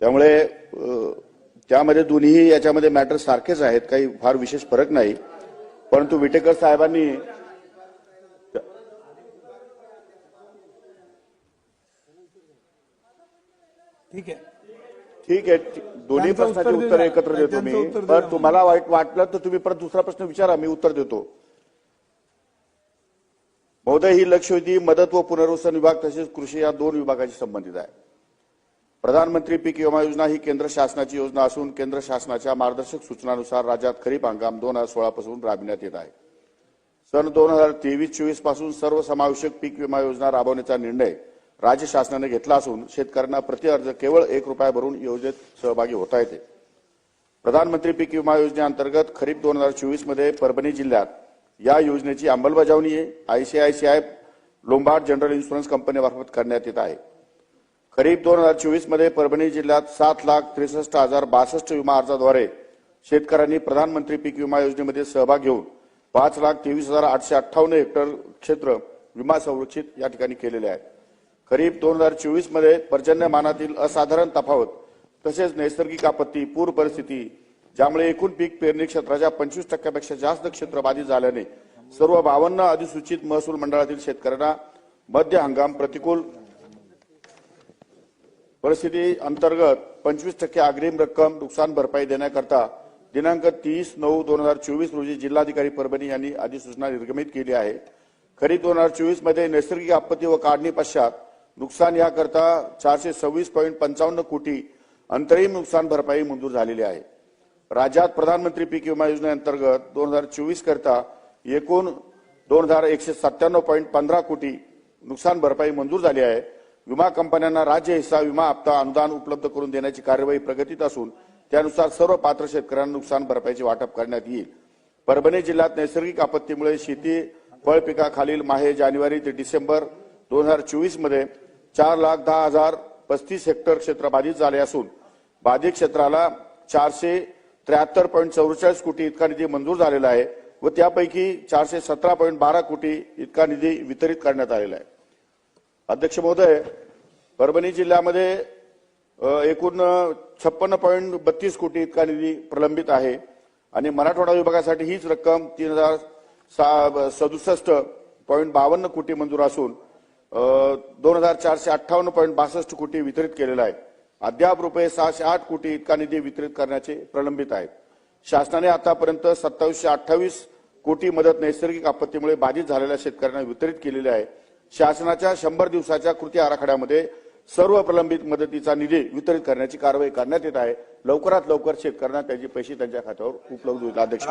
त्यामुळे त्यामध्ये दोन्ही याच्यामध्ये मॅटर सारखेच आहेत काही फार विशेष फरक नाही. परंतु विटेकर साहेबांनी ठीक आहे. ठीक आहे दोन्ही प्रश्नाचे उत्तर एकत्र. देतो मी. पण. तुम्हाला वाईट वाटलं तर तुम्ही परत दुसरा प्रश्न विचारा मी उत्तर देतो. महोदय ही लक्षवेधी मदत व पुनर्वसन विभाग तसेच कृषी या दोन विभागाशी संबंधित आहे. प्रधानमंत्री पीक विमा योजना ही केंद्र शासनाची योजना असून केंद्र शासनाच्या मार्गदर्शक सूचनानुसार राज्यात खरीप हंगाम दोन हजार सोळा पासून राबविण्यात येत आहे. सन दोन हजार तेवीस चोवीसपासून सर्वसमावेशक पीक विमा योजना राबवण्याचा निर्णय राज्य शासनाने घेतला असून शेतकऱ्यांना प्रति अर्ज केवळ एक रुपया भरून योजनेत सहभागी होता येते. प्रधानमंत्री पीक विमा योजनेअंतर्गत खरीप दोन हजार चोवीसमध्ये परभणी जिल्ह्यात या योजनेची अंमलबजावणी आयसीआयसीआय लोंबार्ड जनरल इन्शुरन्स कंपनीमार्फत करण्यात येत आहे. खरीप दोन हजार चोवीसमध्ये परभणी जिल्ह्यात सात लाख त्रेसष्ट हजार बासष्ट विमा अर्जाद्वारे शेतकऱ्यांनी प्रधानमंत्री पीक विमा योजनेमध्ये सहभाग घेऊन पाच लाख तेवीस हजार आठशे अठ्ठावन्न हेक्टर क्षेत्र विमा संरक्षित या ठिकाणी केलेले आहे. खरीप दोन हजार चोवीसमध्ये पर्जन्यमानातील असाधारण तफावत तसेच नैसर्गिक आपत्ती पूर परिस्थिती ज्यामुळे एकूण पीक पेरणी क्षेत्राच्या पंचवीस टक्क्यापेक्षा जास्त क्षेत्र बाधित झाल्याने सर्व बावन्न अधिसूचित महसूल मंडळातील शेतकऱ्यांना मध्य हंगाम प्रतिकूल परिस्थिती अंतर्गत पंचवीस टक्के अग्रिम रक्कम नुकसान भरपाई देण्याकरता दिनांक तीस नऊ दोन हजार चोवीस रोजी जिल्हाधिकारी परभणी यांनी अधिसूचना निर्गमित केली आहे. खरीप दोन हजार चोवीसमध्ये नैसर्गिक आपत्ती व काढणी पश्चात नुकसान याकरता चारशे सव्वीस पॉईंट पंचावन्न कोटी अंतरिम नुकसान भरपाई मंजूर झालेली आहे. राज्यात प्रधानमंत्री पीक विमा योजनेअंतर्गत दोन हजार चोवीस करता एकूण दोन हजार एकशे सत्त्याण्णव पॉईंट पंधरा कोटी नुकसान भरपाई मंजूर झाली आहे. विमा कंपन्यांना राज्य हिस्सा विमा हप्ता अनुदान उपलब्ध करून देण्याची कार्यवाही प्रगतीत असून त्यानुसार सर्व पात्र शेतकऱ्यांना नुकसान भरपाईचे वाटप करण्यात येईल. परभणी जिल्ह्यात नैसर्गिक आपत्तीमुळे शेती फळ पिकाखालील माहे जानेवारी ते डिसेंबर दोन हजार चोवीसमध्ये चार लाख दहा हजार पस्तीस हेक्टर क्षेत्र बाधित झाले असून बाधित क्षेत्राला चारशे त्र्याहत्तर पॉईंट चौवेचाळीस कोटी इतका निधी मंजूर झालेला आहे व त्यापैकी चारशे सतरा पॉईंट बारा कोटी इतका निधी वितरित करण्यात आलेला आहे. अध्यक्ष महोदय परभणी जिल्ह्यामध्ये एकूण छप्पन्न पॉईंट बत्तीस कोटी इतका निधी प्रलंबित आहे. आणि मराठवाडा विभागासाठी हीच रक्कम तीन हजार सदुसष्ट पॉईंट बावन्न कोटी मंजूर असून दोन हजार चारशे अठ्ठावन्न पॉईंट बासष्ट कोटी वितरित केलेला आहे. अद्याप रुपये सहाशे आठ कोटी इतका निधी वितरित करण्याचे प्रलंबित आहेत शासनाने आतापर्यंत सत्तावीसशे अठ्ठावीस कोटी मदत नैसर्गिक आपत्तीमुळे बाधित झालेल्या शेतकऱ्यांना वितरित केलेली आहे. शासनाच्या शंभर दिवसाच्या कृती आराखड्यामध्ये सर्व प्रलंबित मदतीचा निधी वितरित करण्याची कारवाई करण्यात येत आहे. लवकरात लवकर शेतकऱ्यांना त्याचे पैसे त्यांच्या खात्यावर उपलब्ध होईल अध्यक्ष.